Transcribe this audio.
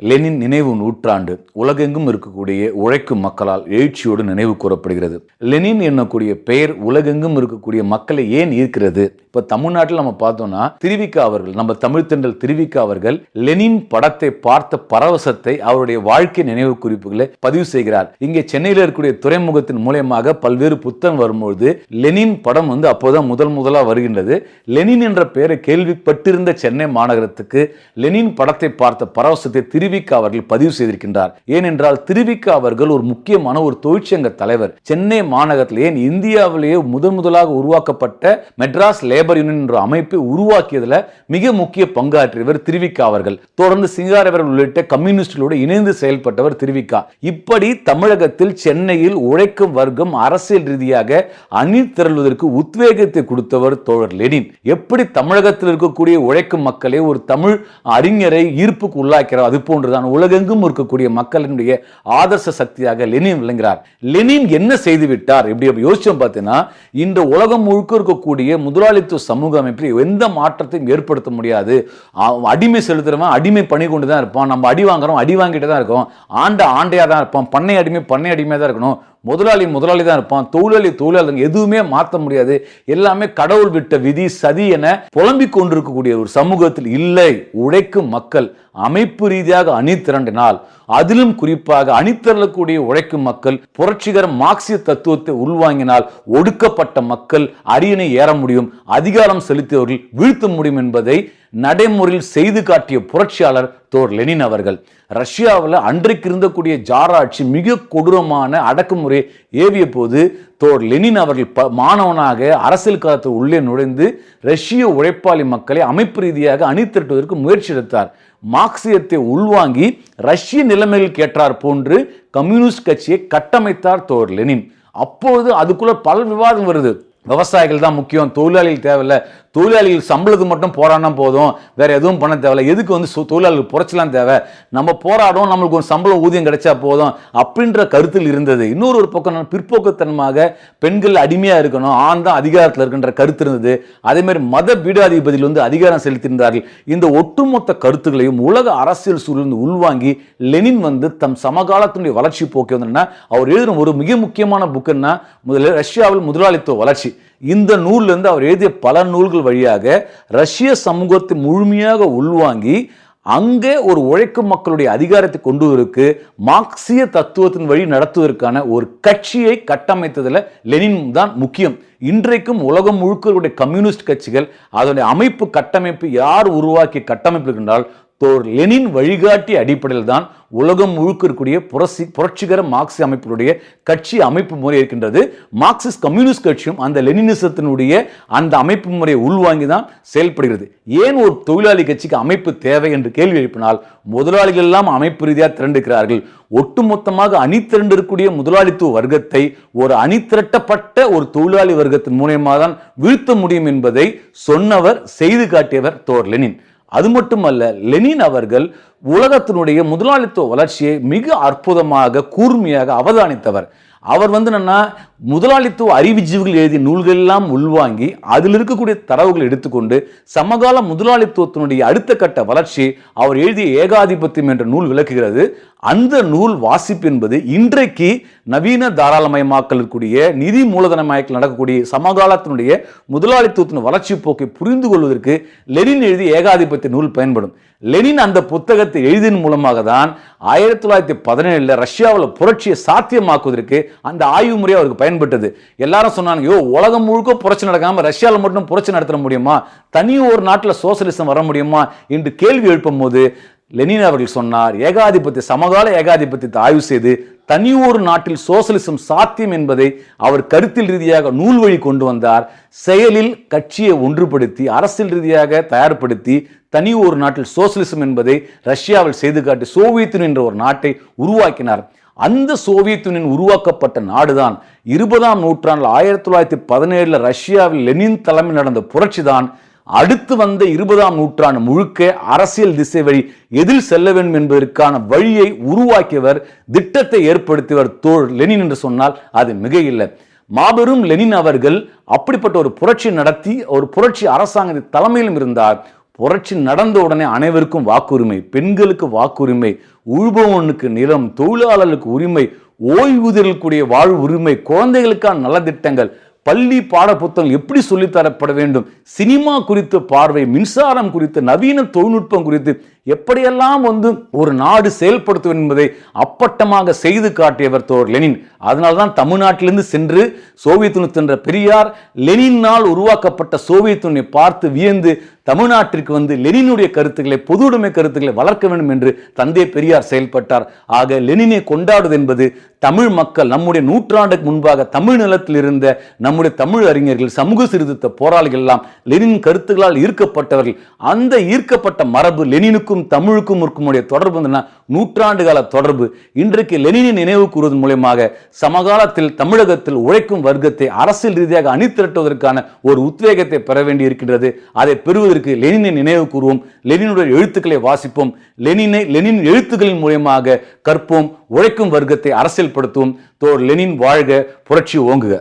Lenin நினைவு நூற்றாண்டு உலகெங்கும் இருக்கக்கூடிய உழைக்கும் மக்களால் எழுச்சியோடு நினைவு கூறப்படுகிறது. லெனின் என்னக்கூடிய பெயர் உலகெங்கும் இருக்கக்கூடிய மக்களை ஏன் ஈர்க்கிறது? இப்ப தமிழ்நாட்டில் நம்ம பார்த்தோம்னா திருவிக்கா அவர்கள் நம்ம தமிழ் தென்றல் திருவிக்கா அவர்கள் லெனின் படத்தை பார்த்த பரவசத்தை அவருடைய வாழ்க்கை நினைவு குறிப்புகளை பதிவு செய்கிறார். இங்கே சென்னையில் இருக்கக்கூடிய துறைமுகத்தின் மூலயமாக பல்வேறு புத்தகம் வரும்பொழுது லெனின் படம் வந்து அப்போதான் முதல் முதலா வருகின்றது. லெனின் என்ற பெயரை கேள்விப்பட்டிருந்த சென்னை மாநகரத்துக்கு லெனின் படத்தை பார்த்த பரவசத்தை திரு திருவிக்க அவர்கள் பதிவு செய்திருக்கின்றார். ஏனென்றால் திருவிக்கா அவர்கள் ஒரு முக்கியமான ஒரு தொழிற்சங்க தலைவர். சென்னை மாநகரத்தில் ஏன் இந்தியாவிலேயே முதன் முதலாக உருவாக்கப்பட்ட மெட்ராஸ் லேபர் யூனியன் என்ற அமைப்பை உருவாக்கியதில் மிக முக்கிய பங்காற்றியவர் திருவிக்கா அவர்கள். தொடர்ந்து சிங்காரவர்கள் உள்ளிட்ட கம்யூனிஸ்டுகளோடு இணைந்து செயல்பட்டவர் திருவிக்கா. இப்படி தமிழகத்தில் சென்னையில் உழைக்கும் வர்க்கம் அரசியல் ரீதியாக அணி திரள்வதற்கு உத்வேகத்தை கொடுத்தவர் தோழர் லெனின். எப்படி தமிழகத்தில் இருக்கக்கூடிய உழைக்கும் மக்களை ஒரு தமிழ் அறிஞரை ஈர்ப்புக்கு உள்ளாக்கிறார் அது போன்றுதான் உலகெங்கும் இருக்கக்கூடிய மக்களினுடைய ஆதர்ச சக்தியாக லெனின் விளங்குகிறார். லெனின் என்ன செய்து விட்டார்? இப்படி யோசிச்சோம் பார்த்தீங்கன்னா இந்த உலகம் முழுக்க இருக்கக்கூடிய முதலாளித்துவ சமூக அமைப்பில் எந்த மாற்றத்தையும் ஏற்படுத்த முடியாது. அடிமை செலுத்துறவன் அடிமை பண்ணி கொண்டு தான் இருப்பான். நம்ம அடி வாங்குறோம் அடி வாங்கிட்டு தான் இருக்கோம். ஆண்ட ஆண்டையாக தான் இருப்பான். பண்ணை அடிமை பண்ணை அடிமையாக தான் இருக்கணும். முதலாளி முதலாளி தான் இருப்பான். தொழிலாளி தொழிலாளி எதுவுமே மாற்ற முடியாது. எல்லாமே கடவுள் விட்ட விதி சதி என புலம்பிக் கொண்டிருக்கக்கூடிய ஒரு சமூகத்தில் இல்லை. உழைக்கும் மக்கள் அமைப்பு ரீதியாக அணி திரண்டினால் அதிலும் குறிப்பாக அணிதிரளக்கூடிய உழைக்கும் மக்கள் புரட்சிகர மார்க்சிய தத்துவத்தை உள்வாங்கினால் ஒடுக்கப்பட்ட மக்கள் அரியணை ஏற முடியும். அதிகாரம் செலுத்தியவர்கள் வீழ்த்த முடியும் என்பதை நடைமுறையில் செய்து காட்டிய புரட்சியாளர் தோர் லெனின் அவர்கள். ரஷ்யாவில் அன்றைக்கு இருந்தக்கூடிய ஜாராட்சி ஆட்சி மிக கொடூரமான அடக்குமுறை ஏவிய போது தோர் லெனின் அவர்கள் ப மாணவனாக அரசியல் காலத்தில் உள்ளே நுழைந்து ரஷ்ய உழைப்பாளி மக்களை அமைப்பு ரீதியாக அணித்திரட்டுவதற்கு முயற்சி எடுத்தார். மார்க்சியத்தை உள்வாங்கி ரஷ்ய நிலைமையில் கேட்டார் போன்று கம்யூனிஸ்ட் கட்சியை கட்டமைத்தார் தோர் லெனின். அப்போது அதுக்குள்ள பல விவாதம் வருது. விவசாயிகள் தான் முக்கியம். தொழிலாளிகள் தேவையில்லை. தொழிலாளிகள் சம்பளத்துக்கு மட்டும் போராடினா போதும். வேறு எதுவும் பண்ண தேவையில்ல. எதுக்கு வந்து தொழிலாளிகள் தொழிலாளர்கள் புரட்சலாம் தேவை? நம்ம போராடும் நம்மளுக்கு ஒரு சம்பளம் ஊதியம் கிடைச்சா போதும் அப்படின்ற கருத்தில் இருந்தது. இன்னொரு ஒரு பக்கம் பிற்போக்குத்தனமாக பெண்கள் அடிமையாக இருக்கணும். ஆண் தான் அதிகாரத்தில் இருக்கின்ற கருத்து இருந்தது. அதேமாதிரி மத பீடாதிபதியில் வந்து அதிகாரம் செலுத்தியிருந்தார்கள். இந்த ஒட்டுமொத்த கருத்துக்களையும் உலக அரசியல் சூழலிருந்து உள்வாங்கி லெனின் வந்து தம் சமகாலத்தினுடைய வளர்ச்சி போக்கி வந்தோம்னா அவர் எழுதின ஒரு மிக முக்கியமான புக்குன்னா முதல்ல ரஷ்யாவில் முதலாளித்துவ வளர்ச்சி. இந்த நூல்லேருந்து அவர் எழுதிய பல நூல்கள் வழியாக ரஷ்ய சமூகத்தை முழுமையாக உள்வாங்கி அங்கே ஒரு உழைக்கும் மக்களுடைய அதிகாரத்தை கொண்டு வருவதற்கு மார்க்சிய தத்துவத்தின் வழி நடத்துவதற்கான ஒரு கட்சியை கட்டமைத்ததில் லெனின் தான் முக்கியம். இன்றைக்கும் உலகம் முழுக்க கம்யூனிஸ்ட் கட்சிகள் அதனுடைய அமைப்பு கட்டமைப்பு யார் உருவாக்கிய கட்டமைப்பு என்றால் தோர் லெனின் வழிகாட்டி அடிப்படையில் தான் உலகம் முழுக்க இருக்கக்கூடிய புரட்சி புரட்சிகர மார்க்சிய அமைப்பினுடைய கட்சி அமைப்பு முறை இருக்கின்றது. மார்க்சிஸ்ட் கம்யூனிஸ்ட் கட்சியும் அந்த லெனினிசத்தினுடைய அந்த அமைப்பு முறையை உள்வாங்கி தான் செயல்படுகிறது. ஏன் ஒரு தொழிலாளி கட்சிக்கு அமைப்பு தேவை என்று கேள்வி எழுப்பினால் முதலாளிகள் எல்லாம் அமைப்பு ரீதியாக திரண்டுக்கிறார்கள் ஒட்டுமொத்தமாக அணி திரண்டிருக்கக்கூடிய முதலாளித்துவ வர்க்கத்தை ஒரு அணி திரட்டப்பட்ட ஒரு தொழிலாளி வர்க்கத்தின் மூலியமாக தான் வீழ்த்த முடியும் என்பதை சொன்னவர் செய்து காட்டியவர் தோர் லெனின். அது மட்டுமல்ல லெனின் அவர்கள் உலகத்தினுடைய முதலாளித்துவ வளர்ச்சியை மிக அற்புதமாக கூர்மையாக அவதானித்தவர். அவர் வந்து என்னன்னா முதலாளித்துவ அறிவுஜீவிகள் எழுதிய நூல்கள் எல்லாம் உள்வாங்கி அதில் இருக்கக்கூடிய தரவுகளை எடுத்துக்கொண்டு சமகால முதலாளித்துவத்தினுடைய அடுத்த கட்ட வளர்ச்சி அவர் எழுதிய ஏகாதிபத்தியம் என்ற நூல் விளக்குகிறது. அந்த நூல் வாசிப்பு என்பது இன்றைக்கு நவீன தாராளமயமாக்கல் இருக்கக்கூடிய நிதி மூலதனமயத்தில் நடக்கக்கூடிய சமகாலத்தினுடைய முதலாளித்துவத்தின் வளர்ச்சி போக்கை புரிந்து கொள்வதற்கு லெனின் எழுதிய ஏகாதிபத்திய நூல் பயன்படும். லெனின் அந்த புத்தகத்தை எழுதின் மூலமாக தான் ஆயிரத்தி தொள்ளாயிரத்தி பதினேழுல ரஷ்யாவில் புரட்சியை சாத்தியமாக்குவதற்கு அந்த ஆய்வு முறை அவருக்கு பயன்பட்டது. எல்லாரும் சொன்னாங்க யோ உலகம் முழுக்க புரட்சி நடக்காமல் ரஷ்யாவில் மட்டும் புரட்சி நடத்த முடியுமா? தனி ஒரு நாட்டில் சோசலிசம் வர முடியுமா? என்று கேள்வி எழுப்பும் போது லெனின் அவர்கள் சொன்னார் ஏகாதிபத்திய சமகால ஏகாதிபத்தியத்தை ஆய்வு செய்து தனி ஒரு நாட்டில் சோசலிசம் சாத்தியம் என்பதை அவர் கருத்தில் ரீதியாக நூல் வழி கொண்டு வந்தார். செயலில் கட்சியை ஒன்றுபடுத்தி அரசியல் ரீதியாக தயார்படுத்தி தனி ஒரு நாட்டில் சோசலிசம் என்பதை ரஷ்யாவில் செய்து காட்டி சோவியத் என்ற ஒரு நாட்டை உருவாக்கினார். அந்த சோவியத் யூனியன் உருவாக்கப்பட்ட நாடுதான். இருபதாம் நூற்றாண்டில் ஆயிரத்தி தொள்ளாயிரத்தி பதினேழுல ரஷ்யாவில் லெனின் தலைமையில் நடந்த புரட்சி தான் அடுத்து வந்த இருபதாம் நூற்றாண்டு முழுக்க அரசியல் திசை வழி எதில் செல்ல வேண்டும் என்பதற்கான வழியை உருவாக்கியவர் திட்டத்தை ஏற்படுத்தியவர் தோல் லெனின் என்று சொன்னால் அது மிக இல்லை மாபெரும் லெனின் அவர்கள் அப்படிப்பட்ட ஒரு புரட்சி நடத்தி ஒரு புரட்சி அரசாங்கத்தின் தலைமையிலும் இருந்தார். புரட்சி நடந்த உடனே அனைவருக்கும் வாக்குரிமை பெண்களுக்கு வாக்குரிமை உழுபவனுக்கு நிலம் தொழிலாளர்களுக்கு உரிமை ஓய்வூதியர்களுக்குரிய வாழ்வு உரிமை குழந்தைகளுக்கான நலத்திட்டங்கள் பள்ளி பாடப்புத்தகங்கள் எப்படி சொல்லித்தரப்பட வேண்டும் சினிமா குறித்த பார்வை மின்சாரம் குறித்து நவீன தொழில்நுட்பம் குறித்து எப்படியெல்லாம் வந்து ஒரு நாடு செயல்படுத்தும் என்பதை அப்பட்டமாக செய்து காட்டியவர் தோர் லெனின். அதனால்தான் தமிழ்நாட்டிலிருந்து சென்று சோவியத் யூனியன் சென்ற பெரியார் லெனினால் உருவாக்கப்பட்ட சோவியத் பார்த்து வியந்து தமிழ்நாட்டிற்கு வந்து லெனினுடைய கருத்துக்களை பொது உடைமை கருத்துக்களை வளர்க்க வேண்டும் என்று தந்தை பெரியார் செயல்பட்டார். ஆக லெனினை கொண்டாடுவது என்பது தமிழ் மக்கள் நம்முடைய நூற்றாண்டுக்கு முன்பாக தமிழ் நிலத்தில் இருந்த நம்முடைய தமிழ் அறிஞர்கள் சமூக சீர்திருத்த போராளிகள் எல்லாம் லெனின் கருத்துக்களால் ஈர்க்கப்பட்டவர்கள். அந்த ஈர்க்கப்பட்ட மரபு லெனினுக்கும் தமிழுக்கும் இருக்குமுடைய தொடர்பு நூற்றாண்டு கால தொடர்பு. இன்றைக்கு லெனினை நினைவு கூறுவதன் மூலயமாக சமகாலத்தில் தமிழகத்தில் உழைக்கும் வர்க்கத்தை அரசியல் ரீதியாக அணிதிரட்டுவதற்கான ஒரு உத்வேகத்தை பெற வேண்டி இருக்கின்றது அதை பெறுவதற்கு லெனினை நினைவு கூறுவோம். லெனினுடைய எழுத்துக்களை வாசிப்போம். லெனினை லெனின் எழுத்துக்களின் மூலயமாக கற்போம். உழைக்கும் வர்க்கத்தை அரசியல்படுத்துவோம். தோர் லெனின் வாழ்க புரட்சி ஓங்குக.